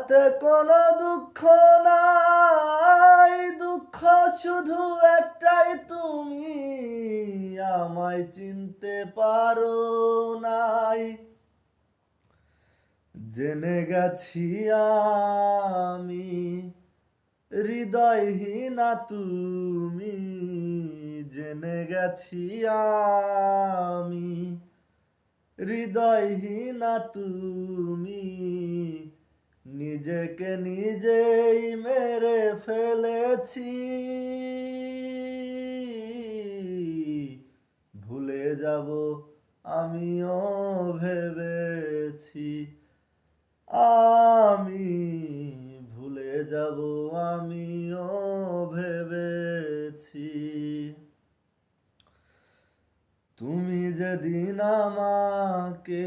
তাতে কোনো দুঃখ নাই। দুঃখ শুধু একটাই, তুমি আমায় চিনতে পারো নাই। জেনে গেছি আমি, হৃদয়হীনা তুমি। জেনে গেছি আমি, হৃদয়হীনা তুমি। নিজেকে নিজেই মেরে ফেলেছি। ভুলে যাব আমিও ভেবেছি। আমি ভুলে যাব আমিও ভেবেছি। তুমি যেদিন আমাকে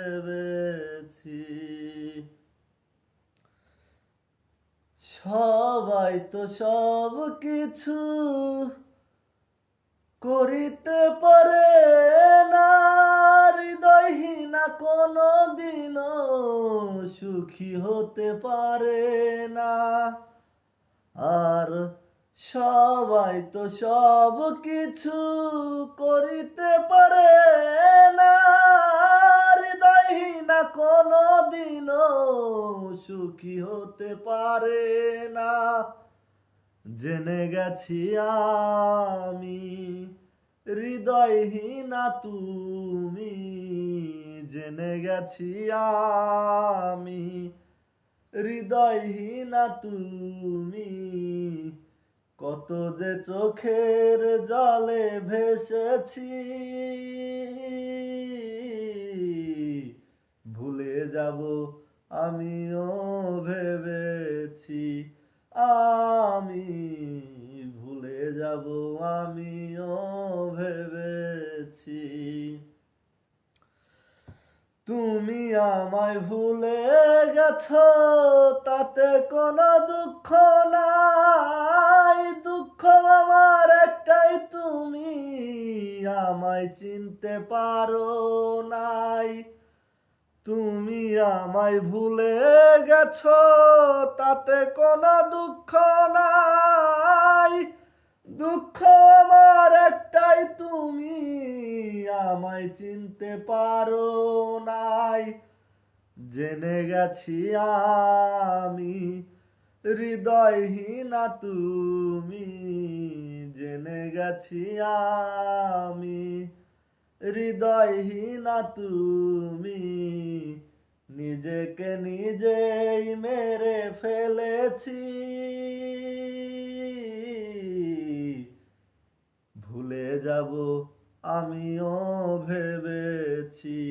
ভেবেছি। সবাই তো সব কিছু করিতে পারে না। হৃদয়হীনা কোনো দিনও সুখী হতে পারে না। আর সবাই তো সব কিছু করিতে পারে না। হৃদয়হীনা কোনো দিনও সুখী হতে পারে না। জেনে গেছি আমি হৃদয়হীনা তুমি। জেনে গেছি আমি হৃদয়হীনা তুমি। কত যে চোখের জলে ভেসেছি ভুলে যাব আমিও ভেবেছি আমি তুমি আমায় ভুলে গেছো, তাতে কোনো দুঃখ নাই। দুঃখ আমার একটাই, তুমি আমায় চিনতে পারো নাই। তুমি আমায় ভুলে গেছো, তাতে কোনো দুঃখ নাই। দুঃখ আমার একটাই তুমি আমায় চিনতে পারো নাই। জেনে গেছি আমি, হৃদয়হীনা তুমি। জেনে গেছি আমি, হৃদয়হীনা তুমি। নিজেকে নিজেই মেরে ফেলেছি। ভুলে যাব আমিও ভেবেছি,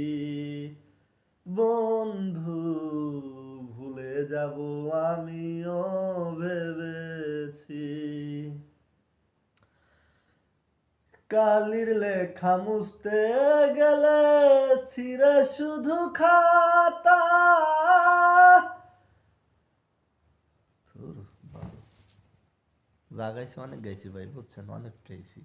বন্ধু, ভুলে যাব আমিও ভেবেছি। কালির লেখা মুছতে গেলে ছিঁড়ে শুধু খাতা। লাগাইছি অনেক গাইছি ভাই, বুঝছেন? অনেক গাইছি।